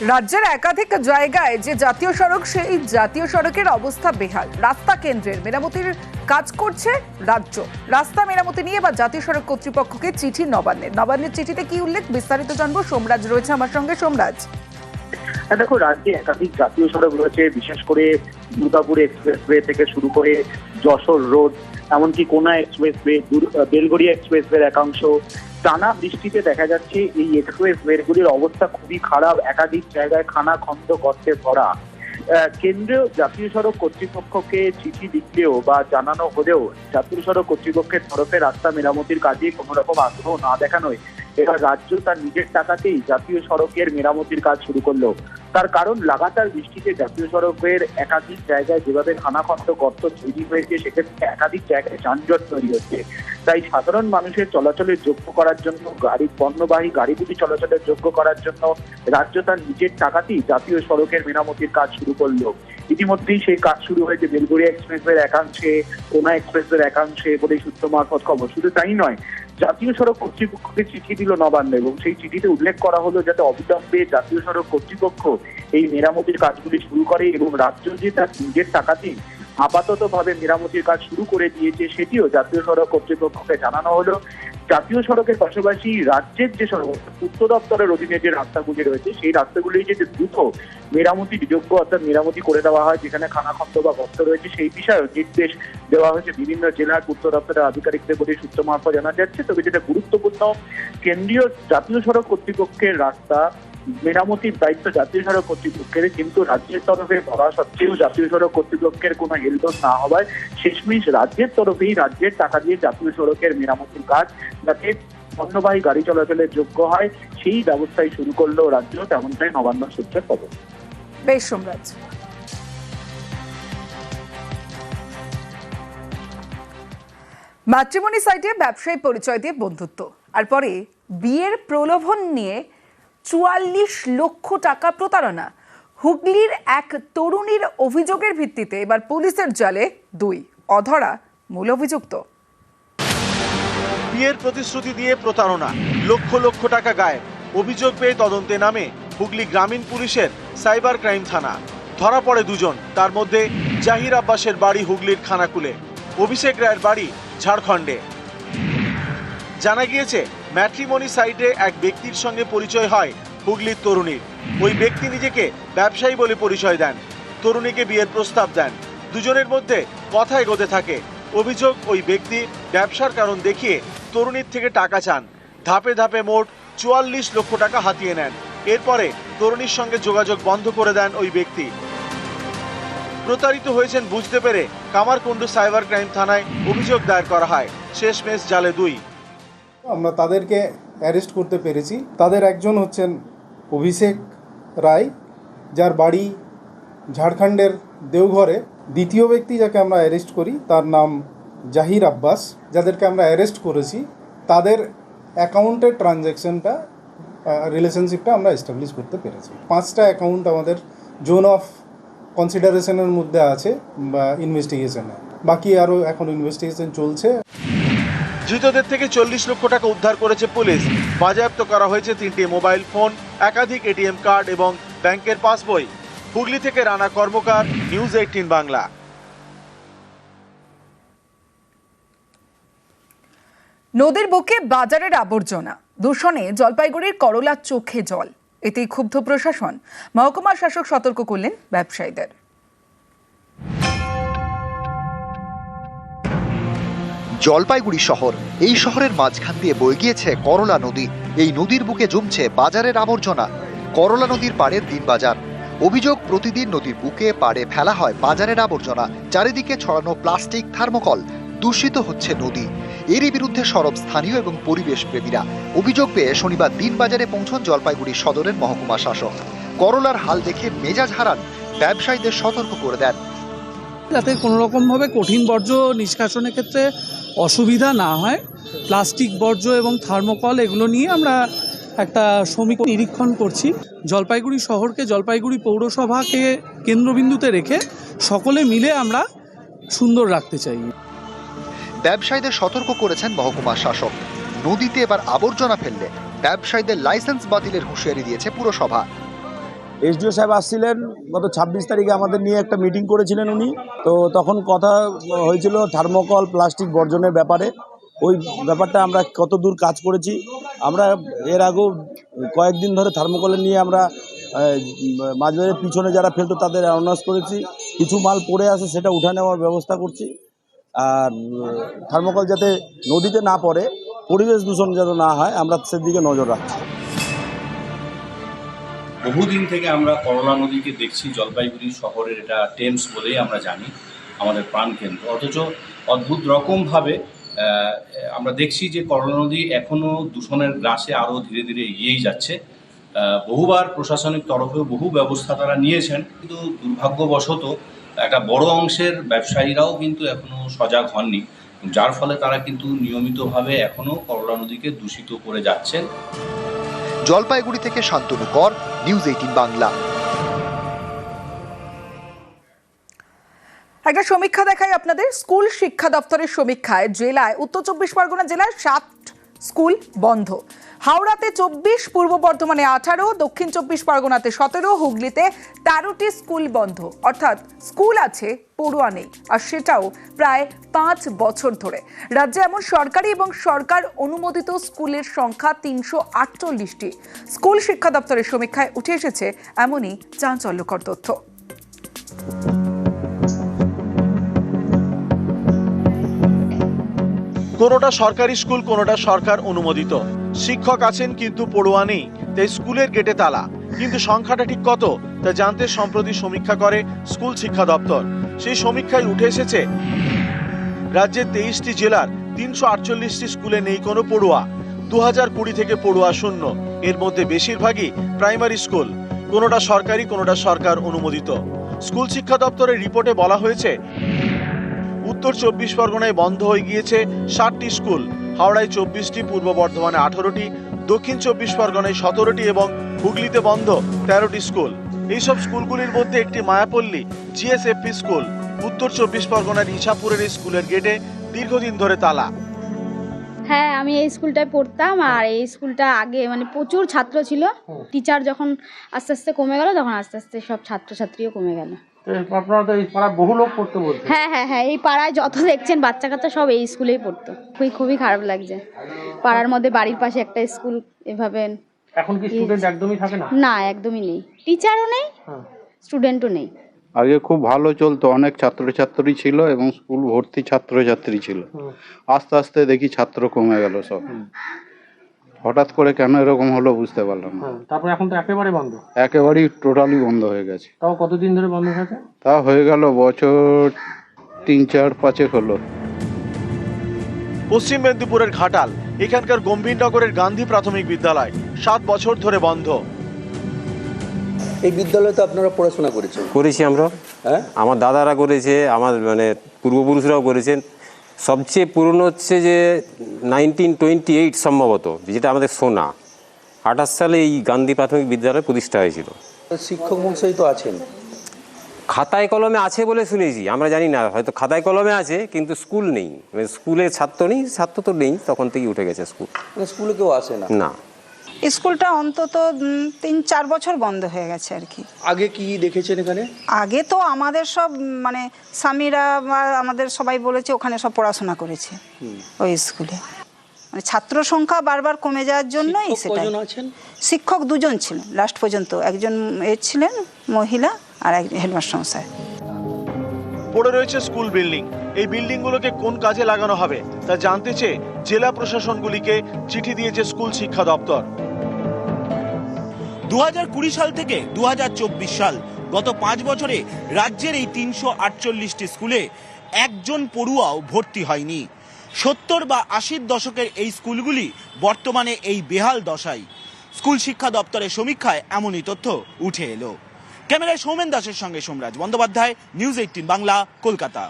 রাজ্যের একাধিক জায়গায় যে জাতীয় সড়ক, সেই জাতীয় সড়কের অবস্থা বেহাল। রাস্তা কেন্দ্রের মেরামতির কাজ করছে রাজ্য। রাস্তা মেরামতি নিয়ে বা জাতীয় সড়ক কর্তৃপক্ষকে চিঠি নবান্নের। নবান্নের চিঠিতে কি উল্লেখ? বিস্তারিত জানব। সোমরাজ রয়েছে আমার সঙ্গে। সোমরাজ। হ্যাঁ দেখো রাজ্যে একাধিক জাতীয় সড়ক রয়েছে বিশেষ করে দুর্গাপুর এক্সপ্রেস এক্সপ্রেসওয়ে থেকে শুরু করে যশোর রোড এমনকি কোনা এক্সপ্রেসওয়ে দুর- আহ, বেলগড়িয়া এক্সপ্রেসওয়ের একাংশ। টানা বৃষ্টিতে দেখা যাচ্ছে এই এক্সপ্রেস এক্সপ্রেসওয়েগুলির অবস্থা খুবই খারাপ একাধিক জায়গায় খানা খন্দ গর্তে ভরা। কেন্দ্রীয় জাতীয় সড়ক কর্তৃপক্ষকে চিঠি লিখলেও বা জানানো হলেও জাতীয় সড়ক কর্তৃপক্ষের তরফে রাস্তা মেরামতির কাজে কোনো রকম আগ্রহ না দেখানোয় এবার রাজ্য তার নিজের টাকাতেই জাতীয় সড়কের মেরামতির কাজ শুরু করল। তার কারণ, লাগাতার বৃষ্টিতে জাতীয় সড়কের একাধিক জায়গায় যেভাবে খানাখন্দ গর্ত তৈরি হয়েছে, সেক্ষেত্রে একাধিক জায়গায় যানজট তৈরি হচ্ছে। তাই সাধারণ মানুষের চলাচলের যোগ্য করার জন্য, গাড়ি, পণ্যবাহী গাড়িগুলি চলাচলের যোগ্য করার জন্য রাজ্য তার নিজের টাকাতেই জাতীয় সড়কের মেরামতির কাজ শুরু করল। ইতিমধ্যেই সেই কাজ শুরু হয়েছে বেলগড়িয়া এক্সপ্রেসের একাংশে, কোনা এক্সপ্রেসের একাংশে বলে সূত্র মারফত খবর। শুধু তাই নয় জাতীয় সড়ক কর্তৃপক্ষকে চিঠি দিল নবান্ন এবং সেই চিঠিতে উল্লেখ করা হলো যাতে অবিলম্বে জাতীয় সড়ক কর্তৃপক্ষ এই মেরামতির কাজগুলি শুরু করে এবং রাজ্য যে তার নিজের টাকাতেই আপাতত ভাবে মেরামতির কাজ শুরু করে দিয়েছে, সেটিও জাতীয় সড়ক কর্তৃপক্ষকে জানানো হলো। জাতীয় সড়কের পাশাপাশি রাজ্যের যে সড়ক পূর্ত দপ্তরের অধীনে যে রাস্তাগুলি রয়েছে, সেই রাস্তাগুলি যে দ্রুত মেরামতি যোগ্য অর্থাৎ মেরামতি করে দেওয়া হয়, যেখানে খানাখন্দ বা গর্ত রয়েছে, সেই বিষয়ে নির্দেশ দেওয়া হয়েছে। বিভিন্ন জেলার পূর্ত দপ্তরের আধিকারিকদের বলে সূত্র মারফত জানা যাচ্ছে। তবে যেটা গুরুত্বপূর্ণ, কেন্দ্রীয় জাতীয় সড়ক কর্তৃপক্ষের রাস্তা মেরামতির দায়িত্ব জাতীয় সড়ক কর্তৃপক্ষের, কিন্তু রাজ্যের তরফে বলা সত্ত্বেও জাতীয় সড়ক কর্তৃপক্ষের কোনো হেলদোল না হওয়ায় শেষমেশ রাজ্যের তরফেই রাজ্যের টাকা দিয়ে জাতীয় সড়কের মেরামতির কাজ যাতে পণ্যবাহী গাড়ি চলাচলের যোগ্য হয়, সেই ব্যবস্থাই শুরু করল রাজ্য, তেমনটাই নবান্ন সূত্রের খবর। বেশ সোমরাজ ম্যাট্রিমনি সাইটে ব্যবসায়ী পরিচয় দিয়ে বন্ধুত্ব, আর পরে বিয়ের প্রলোভন নিয়ে চুয়াল্লিশ লক্ষ টাকা প্রতারণা। হুগলির এক তরুণীর অভিযোগের ভিত্তিতে এবার পুলিশের জালে দুই, অধরা মূল অভিযুক্ত। বিয়ের প্রতিশ্রুতি দিয়ে প্রতারণা, লক্ষ লক্ষ টাকা গায়ে অভিযোগ পেয়ে তদন্তে নামে হুগলি গ্রামীণ পুলিশের সাইবার ক্রাইম থানা। ধরা পড়ে দুজন, তার মধ্যে জাহির আব্বাসের বাড়ি হুগলির খানাকুলে। অভিষেক রায়ের বাড়ি ঝাড়খণ্ডে। জানা গিয়েছে ম্যাট্রিমনি সাইটে এক ব্যক্তির সঙ্গে পরিচয় হয় হুগলির তরুণীর। ওই ব্যক্তি নিজেকে ব্যবসায়ী বলে পরিচয় দেন। তরুণীকে বিয়ের প্রস্তাব দেন। দুজনের মধ্যে কথা এগোতে থাকে। অভিযোগ, ওই ব্যক্তি ব্যবসার কারণ দেখিয়ে তরুণীর থেকে টাকা চান। ধাপে ধাপে মোট চুয়াল্লিশ লক্ষ টাকা হাতিয়ে নেন। এরপরে তরুণীর সঙ্গে যোগাযোগ বন্ধ করে দেন ওই ব্যক্তি। প্রতারিত হয়েছেন বুঝতে পেরে কামারকুণ্ডু সাইবার ক্রাইম থানায় অভিযোগ দায়ের করা হয়। শেষমেশ জালে দুই। আমরা তাদেরকে অ্যারেস্ট করতে পেরেছি। তাদের একজন হচ্ছেন অভিষেক রায়, যার বাড়ি ঝাড়খণ্ডের দেওঘরে। দ্বিতীয় ব্যক্তি যাকে আমরা অ্যারেস্ট করি, তার নাম জাহির আব্বাস, যাদেরকে আমরা অ্যারেস্ট করেছি। তাদের অ্যাকাউন্টের ট্রানজ্যাকশনটা রিলেশনশিপটা আমরা এস্টাবলিশ করতে পেরেছি। পাঁচটা অ্যাকাউন্ট আমাদের জোন অফ কনসিডারেশনের মধ্যে আছে, বা ইনভেস্টিগেশনে বাকি আরও এখন ইনভেস্টিগেশন চলছে। ধৃতদের থেকে চল্লিশ লক্ষ টাকা উদ্ধার করেছে পুলিশ। বাজেয়াপ্ত করা হয়েছে তিনটি মোবাইল ফোন, একাধিক এটিএম কার্ড এবং ব্যাংকের পাসবই। হুগলি থেকে রানা কর্মকার, নিউজ এইটিন বাংলা। নদীর বুকে বাজারের আবর্জনা, দূষণে জলপাইগুড়ির করলা চোখে জল। এতেই ক্ষুব্ধ প্রশাসন। মহকুমা শাসক সতর্ক করলেন ব্যবসায়ীদের। জলপাইগুড়ি শহর। এই শহরের মাঝখান দিয়ে বয়ে গিয়েছে করলা নদী। এই নদীর বুকে জমছে বাজারের আবর্জনা। করলা নদীর পাড়ের দিনবাজার অভিযোগ, প্রতিদিন নদীর বুকে পাড়ে ফেলা হয় বাজারের আবর্জনা। চারিদিকে ছড়ানো প্লাস্টিক, থার্মোকল। দূষিত হচ্ছে নদী। এরই বিরুদ্ধে সরব স্থানীয় এবং পরিবেশ প্রেমীরা। অভিযোগ পেয়ে শনিবার দিনবাজারে পৌঁছন জলপাইগুড়ি সদরের মহকুমা শাসক। করলার হাল দেখে মেজাজ হারান। ব্যবসায়ীদের সতর্ক করে দেন। যাতে কোনো রকমভাবে কঠিন বর্জ্য নিষ্কাশনের ক্ষেত্রে অসুবিধা না হয়। প্লাস্টিক বর্জ্য এবং থার্মোকল এগুলো নিয়ে আমরা একটা শ্রমিক নিরীক্ষণ করছি। জলপাইগুড়ি শহরকে জলপাইগুড়ি পৌরসভাকে কেন্দ্রবিন্দুতে রেখে সকলে মিলে আমরা সুন্দর রাখতে চাই। ব্যবসায়ীদের সতর্ক করেছেন মহকুমা শাসক। নদীতে এবার আবর্জনা ফেললে ব্যবসায়ীদের লাইসেন্স বাতিলের হুঁশিয়ারি দিয়েছে পুরসভা। এসডিও সাহেব আসছিলেন, গত ছাব্বিশ তারিখে আমাদের নিয়ে একটা মিটিং করেছিলেন উনি। তো তখন কথা হয়েছিল থার্মোকল প্লাস্টিক বর্জনের ব্যাপারে। ওই ব্যাপারটা আমরা কত দূর কাজ করেছি। আমরা এর আগেও কয়েকদিন ধরে থার্মোকলের নিয়ে আমরা মাঝবাজারের পিছনে যারা ফেলতো তাদের অ্যানাউন্স করেছি। কিছু মাল পড়ে আছে, সেটা উঠে নেওয়ার ব্যবস্থা করছি। আর থার্মোকল যাতে নদীতে না পড়ে, পরিবেশ দূষণ যাতে না হয়, আমরা সেদিকে নজর রাখছি। বহুদিন থেকে আমরা করলা নদীকে দেখছি, জলপাইগুড়ি শহরের এটা টেমস বলেই আমরা জানি, আমাদের প্রাণকেন্দ্র। অথচ অদ্ভুত রকমভাবে আমরা দেখছি যে করলা নদী এখনও দূষণের গ্রাসে আরও ধীরে ধীরে এগিয়েই যাচ্ছে। বহুবার প্রশাসনিক তরফেও বহু ব্যবস্থা তারা নিয়েছেন, কিন্তু দুর্ভাগ্যবশত একটা বড় অংশের ব্যবসায়ীরাও কিন্তু এখনও সজাগ হননি। যার ফলে তারা কিন্তু নিয়মিতভাবে এখনও করলা নদীকে দূষিত করে যাচ্ছেন। জলপাইগুড়ি থেকে শান্তনু কর নিউজ এইটিন বাংলা। একটা সমীক্ষা দেখাই আপনাদের। স্কুল শিক্ষা দপ্তরের সমীক্ষায় জেলায়, উত্তর চব্বিশ পরগনা জেলায় সাত স্কুল বন্ধ। হাওড়াতে চব্বিশ, পূর্ব বর্ধমানে আঠারো, দক্ষিণ চব্বিশ, পরগনাতে সতেরো, হুগলিতে তেরোটি স্কুল বন্ধ। অর্থাৎ স্কুল আছে, পড়ুয়া নেই। আর সেটাও প্রায় পাঁচ বছর ধরে। রাজ্যে এমন সরকারি এবং সরকার অনুমোদিত স্কুলের সংখ্যা তিনশো আটচল্লিশটি। স্কুল শিক্ষা দপ্তরের সমীক্ষায় উঠে এসেছে এমনই চাঞ্চল্যকর তথ্য। কোনোটা সরকারি স্কুল, কোনোটা সরকার অনুমোদিত। শিক্ষক আছেন কিন্তু পড়ুয়া নেই, তাই স্কুলের গেটে তালা। কিন্তু সংখ্যাটা ঠিক কত, তা জানতে সম্প্রতি সমীক্ষা করে স্কুল শিক্ষা দপ্তর। সেই সমীক্ষায় উঠে এসেছে, রাজ্যের তেইশটি জেলার তিনশো আটচল্লিশটি স্কুলে নেই কোনো পড়ুয়া। দু হাজার কুড়ি থেকে পড়ুয়া শূন্য, এর মধ্যে বেশিরভাগই প্রাইমারি স্কুল, কোনোটা সরকারি, কোনোটা সরকার অনুমোদিত। স্কুল শিক্ষা দপ্তরের রিপোর্টে বলা হয়েছে উত্তর চব্বিশ পরগনায় বন্ধ হয়ে গিয়েছে ষাটটি স্কুল। হাওড়ায় চব্বিশটি, পূর্ব বর্ধমানে আঠারোটি, দক্ষিণ চব্বিশ পরগনায় সতেরোটি এবং হুগলিতে বন্ধ তেরোটি স্কুল। এইসব স্কুলগুলির মধ্যে একটি মায়াপল্লী জিএসএফপি স্কুল। উত্তর চব্বিশ পরগনার ইছাপুরের স্কুলের গেটে দীর্ঘদিন ধরে তালা। হ্যাঁ আমি এই স্কুলটায় পড়তাম আর এই স্কুলটা আগে মানে প্রচুর ছাত্র ছিল। টিচার যখন আস্তে আস্তে কমে গেল তখন আস্তে আস্তে সব ছাত্রছাত্রীও কমে গেল। আপনারা তো এই পাড়ায় বহু লোক পড়তে বলছে। হ্যাঁ হ্যাঁ হ্যাঁ এই পাড়ায় যত দেখছেন বাচ্চা কাচ্চা সব এই স্কুলেই পড়তো। খুবই খুবই খারাপ লাগছে। পাড়ার মধ্যে বাড়ির পাশে একটা স্কুল এভাবে এখন কি স্টুডেন্ট একদমই থাকে না? না একদমই নেই। টিচারও নেই হ্যাঁ। স্টুডেন্টও নেই। আগে খুব ভালো চলতো অনেক ছাত্রছাত্রী ছিল এবং স্কুল ভর্তি ছাত্রছাত্রী ছিল। আস্তে আস্তে দেখি ছাত্র কমে গেল সব। হঠাৎ করে কেন এরকম হলো বুঝতে পারলাম না। তারপরে এখন তো একেবারে বন্ধ। একেবারেই টোটালি বন্ধ হয়ে গেছে। তাও কতদিন ধরে বন্ধ হয়েছে? তা হয়ে গেল বছর তিন চার পাঁচেক হলো। পশ্চিম মেদিনীপুরের ঘাটাল এখানকার গম্ভীরনগরের গান্ধী প্রাথমিক বিদ্যালয় সাত বছর ধরে বন্ধ। এই বিদ্যালয়ে তো আপনারা পড়াশোনা করেছেন। করেছি আমরা। হ্যাঁ? আমার দাদারা করেছে আমার মানে পূর্বপুরুষরাও করেছেন। সবচেয়ে পুরনো হচ্ছে যে নাইনটিন টোয়েন্টি এইট সম্ভবত যেটা আমাদের সোনা। আঠাশ সালে এই গান্ধী প্রাথমিক বিদ্যালয় প্রতিষ্ঠা হয়েছিল। শিক্ষক মশাই তো আছেন। খাতায় কলমে আছে বলে শুনেছি আমরা জানি না হয়তো খাতায় কলমে আছে কিন্তু স্কুল নেই। মানে স্কুলে ছাত্র নেই ছাত্র তো নেই তখন থেকেই উঠে গেছে স্কুল। মানে স্কুলে কেউ আসে না। না। স্কুলটা অন্তত তিন চার বছর বন্ধ হয়ে গেছে আর কি। আগে কি দেখেছেন এখানে? আগে তো আমাদের সব মানে স্বামীরা বা আমাদের সবাই বলেছে ওখানে সব পড়াশোনা করেছে ওই স্কুলে। মানে ছাত্র সংখ্যা বারবার কমে যাওয়ার জন্যই শিক্ষক সেটা শিক্ষক দুজন ছিলেন লাস্ট পর্যন্ত। একজন এ ছিলেন মহিলা আর এক হেডমাস্টার মশাই। পড়ে রয়েছে স্কুল বিল্ডিং। এই বিল্ডিংগুলোকে কোন কাজে লাগানো হবে তা জানতে চেয়ে জেলা প্রশাসনগুলিকে চিঠি দিয়েছে স্কুল শিক্ষা দপ্তর। দু সাল থেকে দু হাজার চব্বিশ সাল গত পাঁচ বছরে রাজ্যের এই তিনশো আটচল্লিশটি স্কুলে একজন পড়ুয়াও ভর্তি হয়নি। সত্তর বা আশির দশকের এই স্কুলগুলি বর্তমানে এই বেহাল দশায়। স্কুল শিক্ষা দপ্তরের সমীক্ষায় এমনই তথ্য উঠে এলো। ক্যামেরায় সৌমেন দাসের সঙ্গে সোমরাজ বন্দ্যোপাধ্যায়, নিউজ এইটিন বাংলা, কলকাতা।